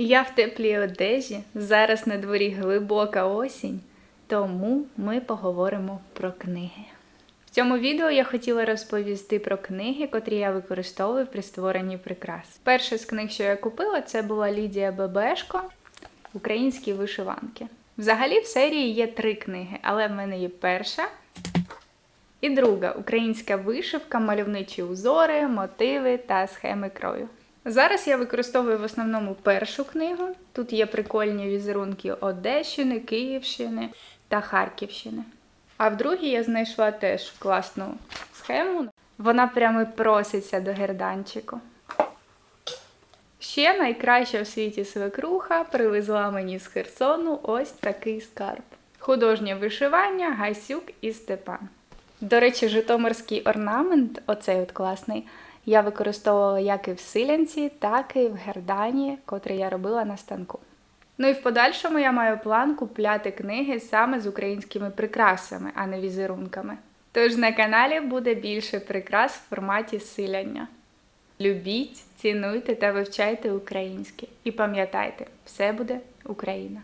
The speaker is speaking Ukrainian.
Я в теплій одежі, зараз на дворі глибока осінь, тому ми поговоримо про книги. В цьому відео я хотіла розповісти про книги, котрі я використовую при створенні прикрас. Перша з книг, що я купила, це була Лідія Бебешко Українські вишиванки. Взагалі в серії є три книги, але в мене є перша і друга українська вишивка, мальовничі узори, мотиви та схеми крою. Зараз я використовую в основному першу книгу. Тут є прикольні візерунки Одещини, Київщини та Харківщини. А в другій я знайшла теж класну схему. Вона прямо проситься до герданчику. Ще найкраща в світі свекруха привезла мені з Херсону ось такий скарб. Художнє вишивання Гайсюк і Степан. До речі, житомирський орнамент, оцей от класний, я використовувала як і в силянці, так і в гердані, котрий я робила на станку. Ну і в подальшому я маю план купляти книги саме з українськими прикрасами, а не візерунками. Тож на каналі буде більше прикрас в форматі силяння. Любіть, цінуйте та вивчайте українське. І пам'ятайте, все буде Україна!